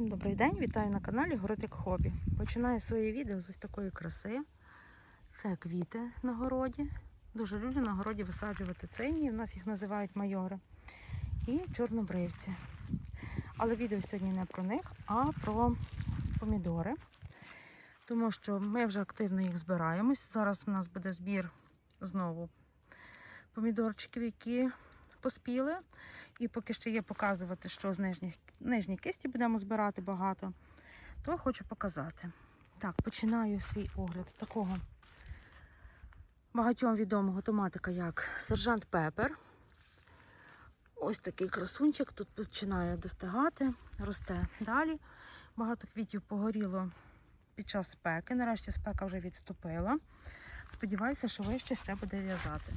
Всім добрий день, вітаю на каналі Город як Хобі. Починаю своє відео з ось такої краси. Це квіти на городі. Дуже люблю на городі висаджувати цині. У нас їх називають майори. І чорнобривці. Але відео сьогодні не про них, а про помідори. Тому що ми вже активно їх збираємось. Зараз у нас буде збір знову помідорчиків, які поспіли. І поки ще є показувати, що з нижніх, нижній кисті будемо збирати багато, то хочу показати. Так, починаю свій огляд з такого багатьом відомого томатика, як сержант Пепер. Ось такий красунчик тут починає достигати, росте далі. Багато квітів погоріло під час спеки. Нарешті спека вже відступила. Сподіваюся, що вище все буде в'язати.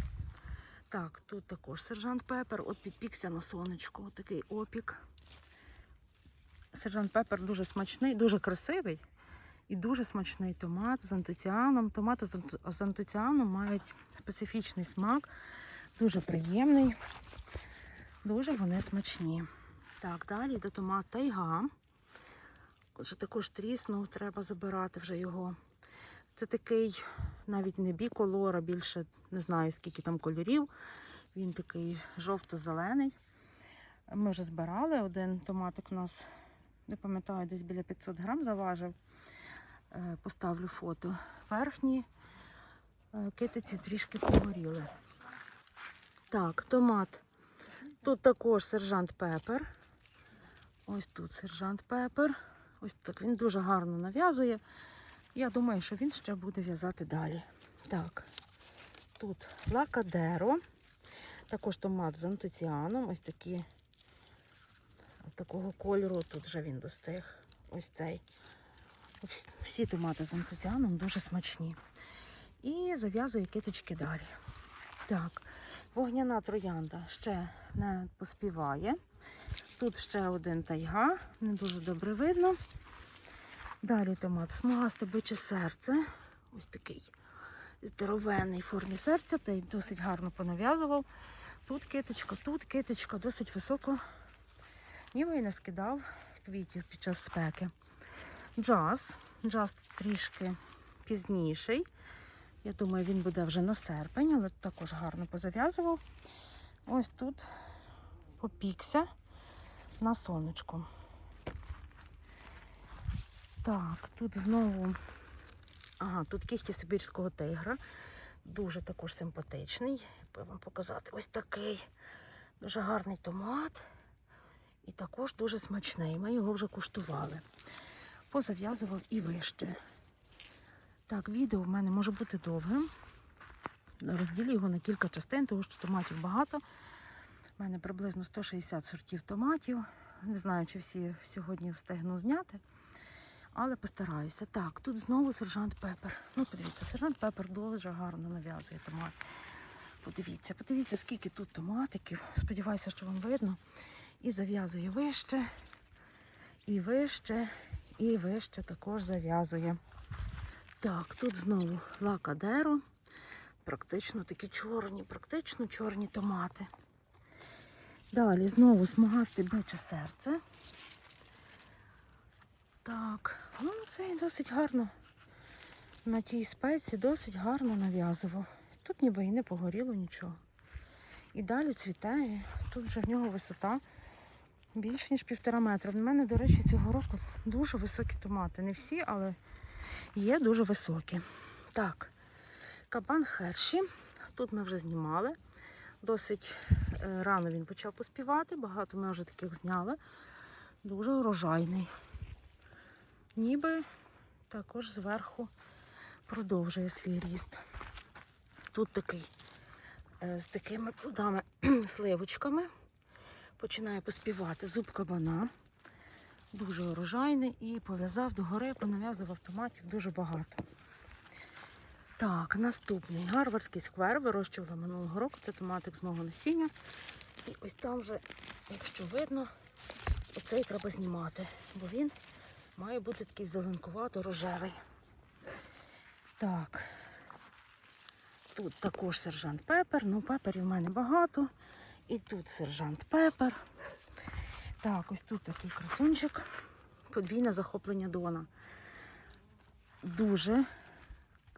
Так, тут також сержант Пепер. От підпікся на сонечку. От такий опік. Сержант Пепер дуже смачний, дуже красивий і дуже смачний томат з антоціаном. Томати з антоціаном мають специфічний смак, дуже приємний, дуже вони смачні. Так, далі йде томат тайга. Отже, також тріснув, треба забирати вже його. Це такий навіть не біколор, а більше не знаю скільки там кольорів. Він такий жовто-зелений. Ми вже збирали один томатик у нас, не пам'ятаю, десь біля 500 грам заважив. Е, Поставлю фото. Верхні е, китиці трішки погоріли. Так, томат. Тут також сержант Пепер. Ось тут сержант Пепер. Ось так він дуже гарно нав'язує. Я думаю, що він ще буде в'язати далі. Так, тут лакадеро. Також томат з антоціаном. Ось такі такого кольору. Тут вже він достиг. Ось цей. Всі томати з антоціаном дуже смачні. І зав'язую китички далі. Так, вогняна троянда ще не поспіває. Тут ще один тайга, не дуже добре видно. Далі томат смугасте биче серце. Ось такий здоровенний в формі серця, та й досить гарно понав'язував. Тут китичка, тут китичка, досить високо. Ніби і не скидав квітів під час спеки. Джаз. Джаз трішки пізніший. Я думаю, він буде вже на серпень, але також гарно позав'язував. Ось тут попікся на сонечку. Так, тут знову. Ага, тут кіхті сибірського тигра. Дуже також симпатичний. Як би вам показати, ось такий дуже гарний томат. І також дуже смачний. Ми його вже куштували. Позав'язував і вище. Так, відео в мене може бути довгим. Розділю його на кілька частин, тому що томатів багато. У мене приблизно 160 сортів томатів. Не знаю, чи всі сьогодні встигну зняти. Але постараюся. Так, тут знову сержант Пепер. Ну, подивіться, сержант Пепер дуже гарно нав'язує томат. Подивіться, подивіться, скільки тут томатиків. Сподіваюся, що вам видно. І зав'язує вище, і вище, і вище також зав'язує. Так, тут знову лакадеро. Практично такі чорні, практично чорні томати. Далі знову смугасте биче серце. Так, ну це досить гарно. На тій спеці досить гарно нав'язував. Тут ніби і не погоріло нічого. І далі цвітає. Тут вже в нього висота більше, ніж півтора метра. В мене, до речі, цього року дуже високі томати. Не всі, але є дуже високі. Так, кабан Херші. Тут ми вже знімали. Досить е, рано він почав поспівати, багато ми вже таких зняли. Дуже урожайний. Ніби також зверху продовжує свій ріст. Тут такий е, з такими плодами сливочками. Починає поспівати зуб кабана. Дуже урожайний і пов'язав догори, понав'язував томатів дуже багато. Так, наступний гарвардський сквер вирощувала минулого року. Це томатик з мого насіння. І ось там вже, якщо видно, оцей треба знімати, бо він має бути такий зеленкувато-рожевий. Так. Тут також сержант Пепер. Ну, пеперів в мене багато. І тут сержант Пепер. Так, ось тут такий красунчик. подвійне захоплення Дона. Дуже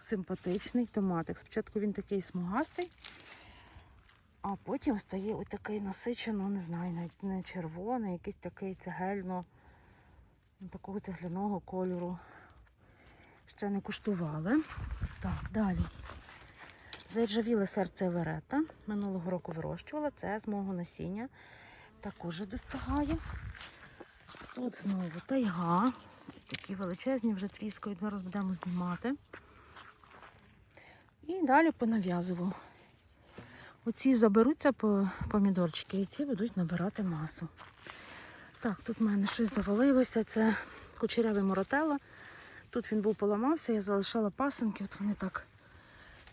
симпатичний томатик. Спочатку він такий смугастий, а потім стає ось такий насичено, не знаю, навіть не червоний, якийсь такий цегельно, такого цегляного кольору. Ще не куштували. Так, далі. Заіржавіле серце верета. Минулого року вирощувала. Це з мого насіння. Також достигає. Тут знову тайга. Такі величезні вже тріскають. Зараз будемо знімати. І далі понав'язував. Оці заберуться помідорчики, і ці будуть набирати масу. Так, тут в мене щось завалилося. Це кучерявий моротелла. Тут він був поламався, я залишила пасинки, от вони так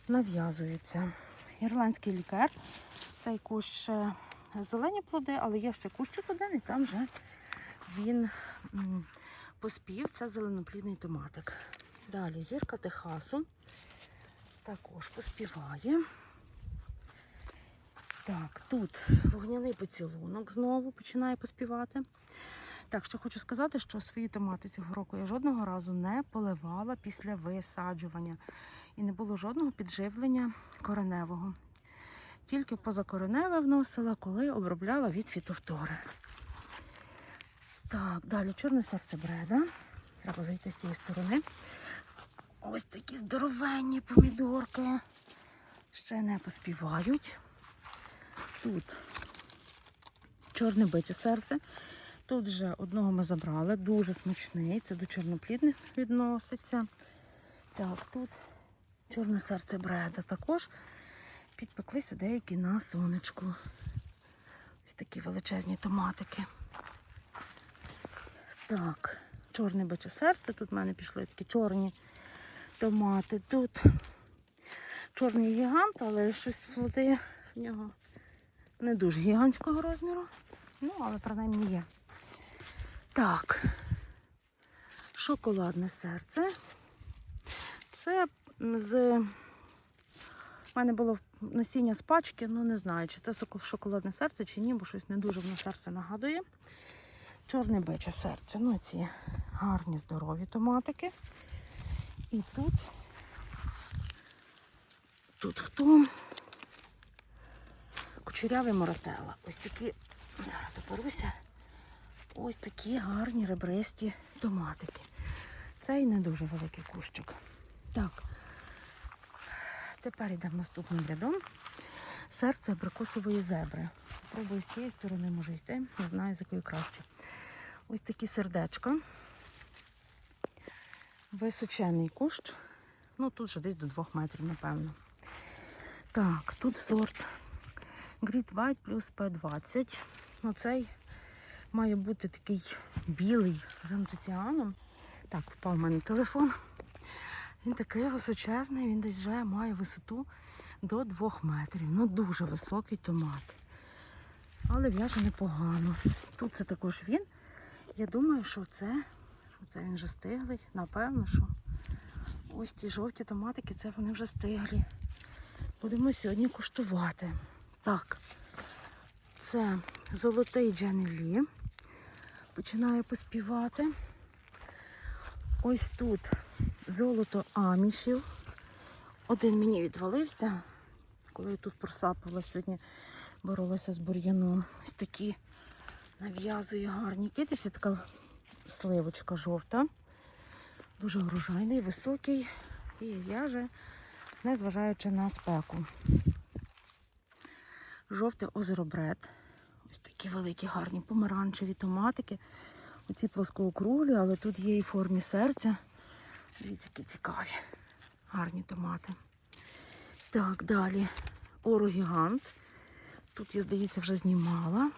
нав'язуються. Ірландський лікар. Цей кущ ще зелені плоди, але є ще кущик один, і там вже він поспів. Це зеленоплідний томатик. Далі зірка Техасу. Також поспіває. Так, тут вогняний поцілунок знову починає поспівати. Так, що хочу сказати, що свої томати цього року я жодного разу не поливала після висаджування. І не було жодного підживлення кореневого. Тільки позакореневе вносила, коли обробляла від фітофтори. Так, далі чорне серце бреда. Треба зайти з цієї сторони. Ось такі здоровенні помідорки. Ще не поспівають. Тут чорне биче серце. Тут вже одного ми забрали, дуже смачний. Це до чорноплідних відноситься. Так, тут чорне серце бреда також. Підпеклися деякі на сонечку. Ось такі величезні томатики. Так, чорне биче серце. Тут в мене пішли такі чорні томати. Тут чорний гігант, але щось плоди в нього не дуже гігантського розміру. Ну, але принаймні є. Так, шоколадне серце. Це з. У мене було насіння з пачки, ну не знаю, чи це шоколадне серце, чи ні, бо щось не дуже воно серце нагадує. Чорне биче серце. Ну, ці гарні, здорові томатики. І тут. Тут хто? Кучерявий моротела. Ось такі, зараз допоруся. Ось такі гарні ребристі томатики. Це і не дуже великий кущик. Так. Тепер йдемо наступним рядом. Серце абрикосової зебри. Спробую з цієї сторони може йти. Не знаю, з якої краще. Ось такі сердечка. Височений кущ. Ну, тут вже десь до 2 метрів, напевно. Так, тут сорт Grit White плюс P20. Ну, цей має бути такий білий з антоціаном. Так, впав в мене телефон. Він такий височезний, він десь вже має висоту до 2 метрів. Ну, дуже високий томат. Але в'яже непогано. Тут це також він. Я думаю, що це, що це він вже стиглий. Напевно, що ось ці жовті томатики, це вони вже стиглі. Будемо сьогодні куштувати. Так, це золотий Джанелі. Починає поспівати. Ось тут золото амішів. Один мені відвалився, коли я тут просапала сьогодні, боролася з бур'яном. Ось такі нав'язує гарні китиці, така сливочка жовта. Дуже врожайний, високий і в'яже, незважаючи на спеку. Жовте озеро Бред. Ось такі великі, гарні помаранчеві томатики. Оці плоскоокруглі, але тут є і в формі серця. Дивіться, які цікаві. Гарні томати. Так, далі. Орогігант. Тут я, здається, вже знімала.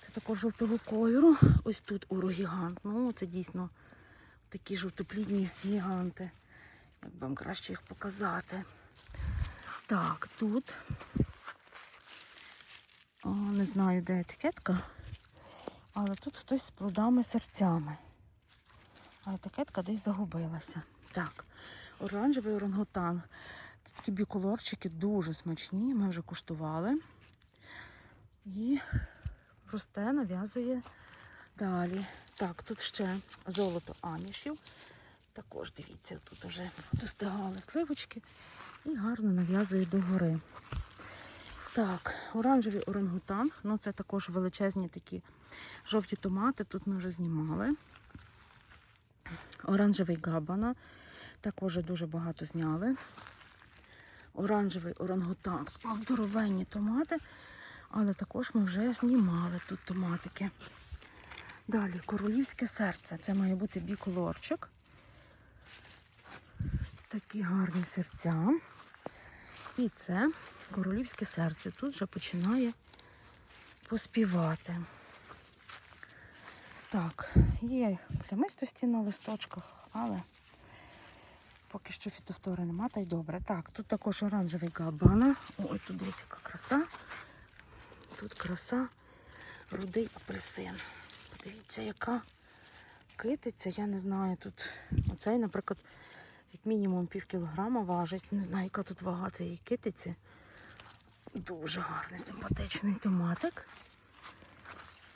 Це також жовтого кольору. Ось тут орогігант. Ну, це дійсно такі жовтоплідні гіганти. Як би вам краще їх показати. Так, тут. Не знаю, де етикетка. Але тут хтось з плодами серцями. А етикетка десь загубилася. Так, оранжевий орангутан. Це такі біколорчики дуже смачні. Ми вже куштували. І росте, нав'язує далі. Так, тут ще золото амішів. Також дивіться, тут вже достигали сливочки і гарно нав'язують догори. Так, оранжевий орангутанг. Ну, це також величезні такі жовті томати. Тут ми вже знімали. Оранжевий габана. Також дуже багато зняли. Оранжевий орангутанг. Здоровенні томати. Але також ми вже знімали тут томатики. Далі королівське серце. Це має бути біколорчик. Такі гарні серця. І це королівське серце. Тут вже починає поспівати. Так, є плямистості на листочках, але поки що фітофтори нема, та й добре. Так, тут також оранжевий габана. Ой, тут дивіться, яка краса. Тут краса, рудий апельсин. Подивіться, яка китиця, я не знаю. Тут оцей, наприклад, як мінімум пів кілограма важить. Не знаю, яка тут вага цієї китиці. Дуже гарний, симпатичний томатик.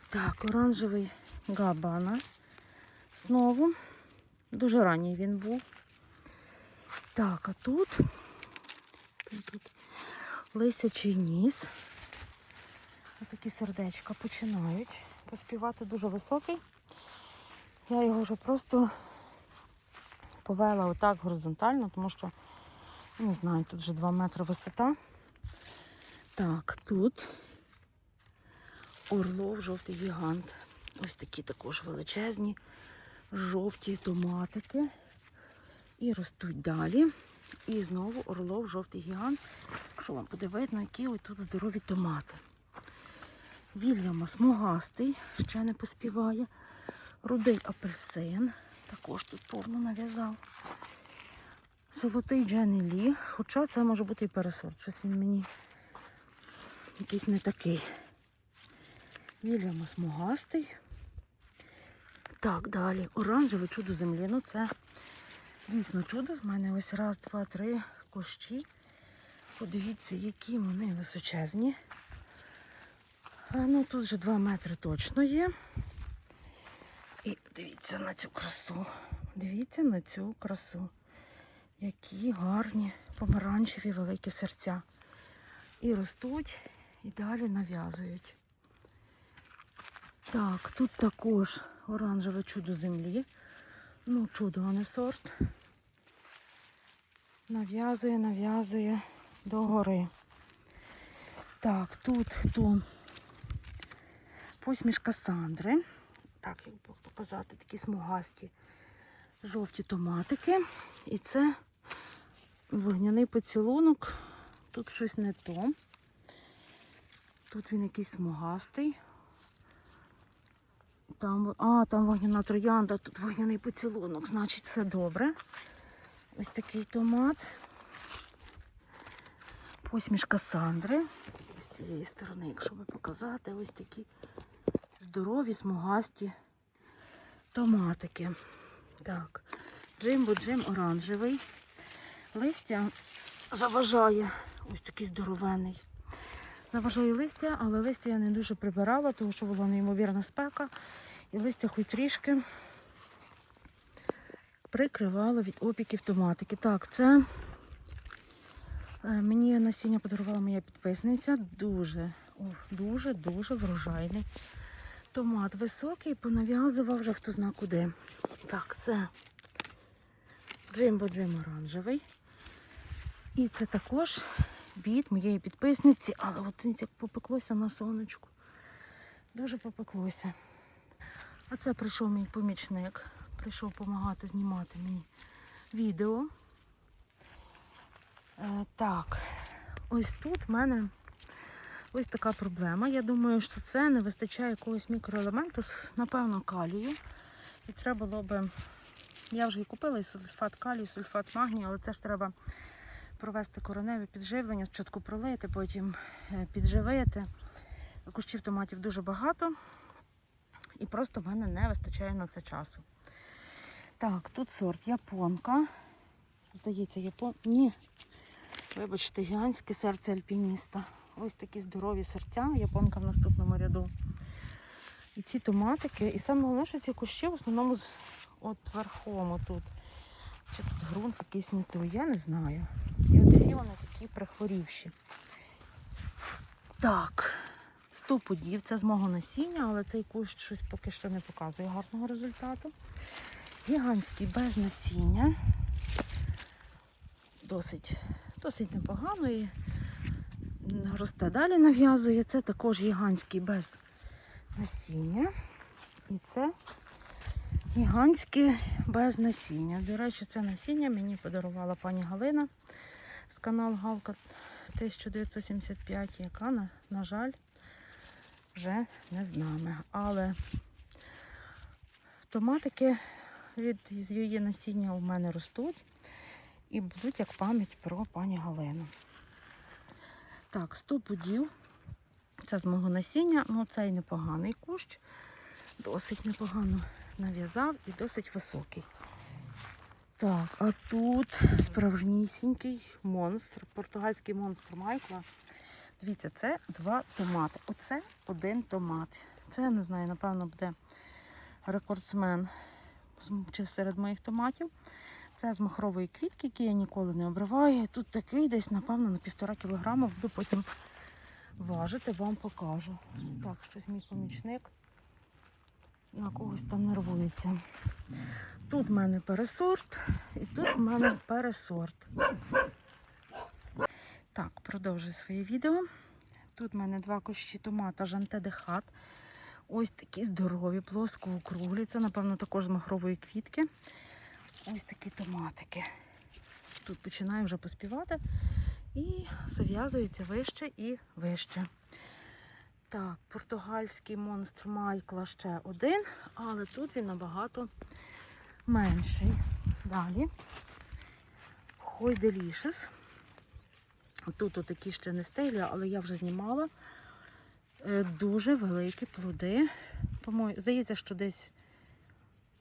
Так, оранжевий габана. Знову. Дуже ранній він був. Так, а тут, тут, лисячий ніс. Такі сердечка починають поспівати дуже високий. Я його вже просто повела отак горизонтально, тому що, не знаю, тут вже 2 метри висота. Так, тут орлов, жовтий гігант. Ось такі також величезні, жовті томатики. І ростуть далі. І знову орлов, жовтий гігант. Якщо вам буде видно, які ось тут здорові томати. Вільяма смугастий, ще не поспіває. Рудий апельсин. Також тут повно нав'язав. Золотий Дженелі. Хоча це може бути і пересорт. Щось він мені якийсь не такий. Вільяма смугастий. Так, далі. Оранжеве чудо землі. Ну це дійсно чудо. В мене ось раз, два, три кущі. Подивіться, які вони височезні. Ну, тут вже 2 метри точно є. І дивіться на цю красу. Дивіться на цю красу. Які гарні помаранчеві великі серця. І ростуть, і далі нав'язують. Так, тут також оранжеве чудо землі. Ну, чудо, а не сорт. Нав'язує, нав'язує догори. Так, тут хто? Посмішка Сандри. Так, як би показати, такі смугасті жовті томатики. І це вогняний поцілунок. Тут щось не то. Тут він якийсь смугастий. Там, а, там вогняна троянда, тут вогняний поцілунок, значить все добре. Ось такий томат. Посмішка Сандри. З цієї сторони, якщо би показати, ось такі здорові, смугасті томатики. Так, джимбо джим оранжевий. Листя заважає, ось такий здоровений. Заважає листя, але листя я не дуже прибирала, тому що була неймовірна спека. І листя хоч трішки прикривало від опіків томатики. Так, це е, мені насіння подарувала моя підписниця. Дуже, дуже, дуже врожайний. Томат високий, понав'язував вже хто зна куди. Так, це джимбо джим оранжевий. І це також від моєї підписниці, але от як попеклося на сонечку. Дуже попеклося. А це прийшов мій помічник. Прийшов допомагати знімати мені відео. Е, так, ось тут в мене ось така проблема. Я думаю, що це не вистачає якогось мікроелементу, напевно, калію. І треба було би. Я вже і купила і сульфат калію, і сульфат магнію, але це ж треба провести кореневе підживлення, спочатку пролити, потім е, підживити. Кущів томатів дуже багато. І просто в мене не вистачає на це часу. Так, тут сорт японка. Здається, япон... Ні. Вибачте, гігантське серце альпініста. Ось такі здорові серця. Японка в наступному ряду. І ці томатики, і саме головне, що ці кущі в основному от верхом тут. Чи тут ґрунт якийсь не той, я не знаю. І от всі вони такі прихворівші. Так, 100 подів, це з мого насіння, але цей кущ щось поки що не показує гарного результату. Гігантський без насіння. Досить, досить непогано і росте далі нав'язує. Це також гігантський без насіння. І це гігантське без насіння. До речі, це насіння мені подарувала пані Галина з каналу Галка 1975, яка, на, на жаль, вже не з нами. Але томатики від її насіння у мене ростуть і будуть як пам'ять про пані Галину. Так, 100 пудів. Це з мого насіння, ну цей непоганий кущ. Досить непогано нав'язав і досить високий. Так, а тут справжнісінький монстр, португальський монстр Майкла. Дивіться, це два томати. Оце один томат. Це, я не знаю, напевно, буде рекордсмен чи серед моїх томатів. Це з махрової квітки, які я ніколи не обриваю. Тут такий десь, напевно, на півтора кілограма буду потім важити, вам покажу. Так, щось мій помічник на когось там нервується. Тут в мене пересорт, і тут в мене пересорт. Так, продовжую своє відео. Тут в мене два кущі томата Жанте де Хат. Ось такі здорові, плоско-округлі. Це, напевно, також з махрової квітки. Ось такі томатики. Тут починаю вже поспівати і зав'язується вище і вище. Так, португальський монстр Майкла ще один, але тут він набагато менший. Далі. Хой Делішес. Тут отакі ще не стилі, але я вже знімала. Е, Дуже великі плоди. Здається, що десь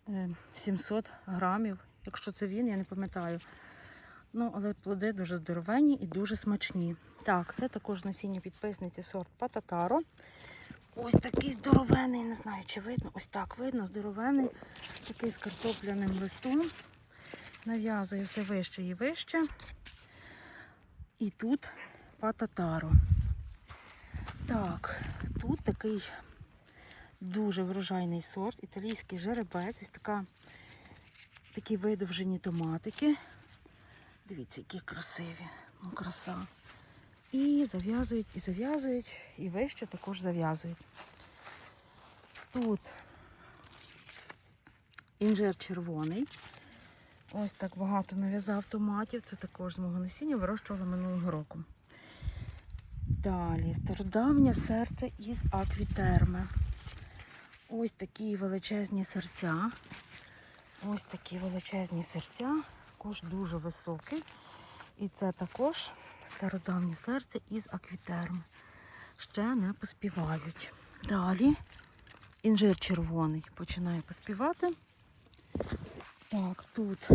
е, 700 грамів. Якщо це він, я не пам'ятаю. Ну, але плоди дуже здоровенні і дуже смачні. Так, це також насіння підписниці сорт Пататаро. Ось такий здоровений, не знаю, чи видно. Ось так видно, здоровений, такий з картопляним листом. Нав'язує все вище і вище. І тут пататаро. Так, тут такий дуже врожайний сорт, італійський жеребець, ось така, такі видовжені томатики. Дивіться, які красиві. Ну, краса. І зав'язують, і зав'язують, і вище також зав'язують. Тут інжир червоний. Ось так багато нав'язав томатів. Це також з мого насіння вирощувала минулого року. Далі стародавнє серце із аквітерми. Ось такі величезні серця. Ось такі величезні серця. Також дуже високий. І це також стародавнє серце із аквітерми. Ще не поспівають. Далі інжир червоний починає поспівати. Так, тут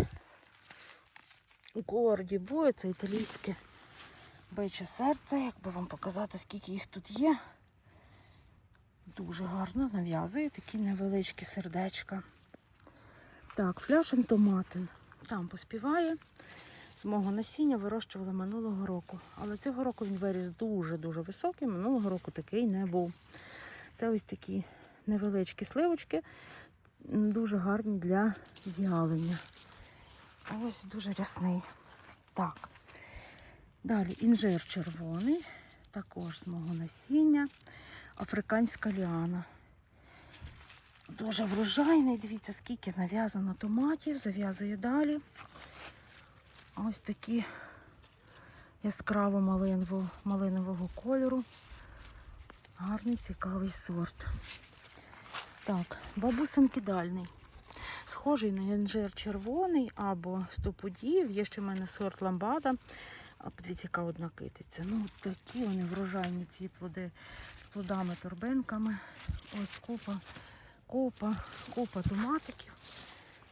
у корді бою це італійське биче серце. Якби вам показати, скільки їх тут є. Дуже гарно нав'язує такі невеличкі сердечка. Так, фляшен томатин. Там поспіває. З мого насіння вирощували минулого року. Але цього року він виріс дуже-дуже високий. Минулого року такий не був. Це ось такі невеличкі сливочки, дуже гарні для діалення. Ось дуже рясний. Так. Далі інжир червоний, також з мого насіння. Африканська ліана. Дуже врожайний. Дивіться, скільки нав'язано томатів, зав'язує далі. Ось такі яскраво малинового, кольору. Гарний, цікавий сорт. Так, бабусин кидальний. Схожий на інжир червоний або стопудів. Є ще в мене сорт ламбада. А яка одна китиця. Ну, такі вони врожайні ці плоди з плодами, торбинками. Ось купа, купа, купа томатиків.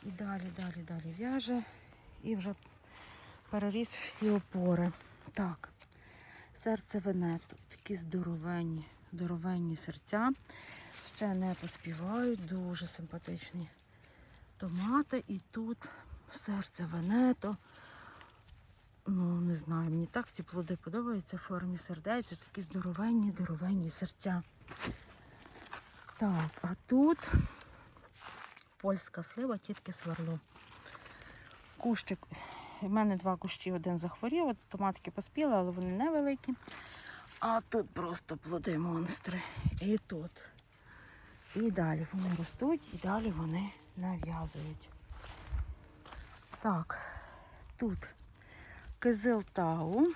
І далі, далі, далі в'яже. І вже переріс всі опори. Так, серце венету. Такі здоровенні, здоровенні серця. ще не поспівають, дуже симпатичні томати. І тут серце Венето. Ну, не знаю, мені так ці плоди подобаються в формі сердець, такі здоровенні, здоровенні серця. Так, а тут польська слива, тітки сверло. Кущик. У мене два кущі, один захворів, от томатки поспіли, але вони невеликі. А тут просто плоди монстри. І тут. І далі вони ростуть, і далі вони нав'язують. Так, тут Кизилтау.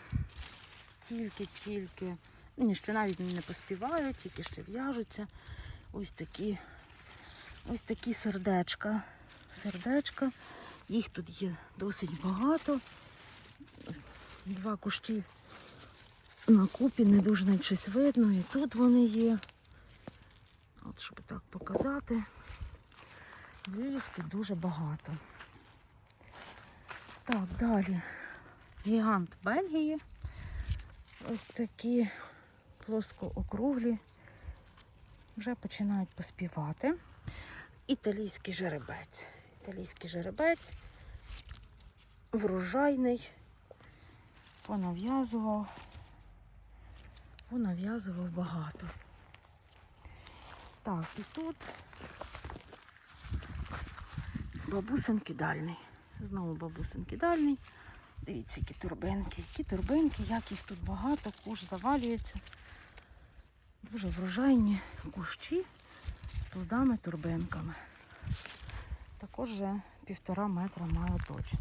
Тільки-тільки. Ні, ще навіть не поспівають, тільки ще в'яжуться. Ось такі, ось такі сердечка. Сердечка. Їх тут є досить багато. Два кущі на купі, не дуже навіть щось видно. І тут вони є. От щоб так показати. Їх тут дуже багато. Так, далі. Гігант Бельгії. Ось такі плоскоокруглі. Вже починають поспівати. Італійський жеребець. Італійський жеребець. Врожайний. Понав'язував. Понав'язував багато. Так, і тут бабусин кидальний. Знову бабусин кидальний. Дивіться, які торбинки. Які торбинки, як їх тут багато, куш завалюється. Дуже врожайні кущі з плодами-турбинками. Також вже півтора метра має точно.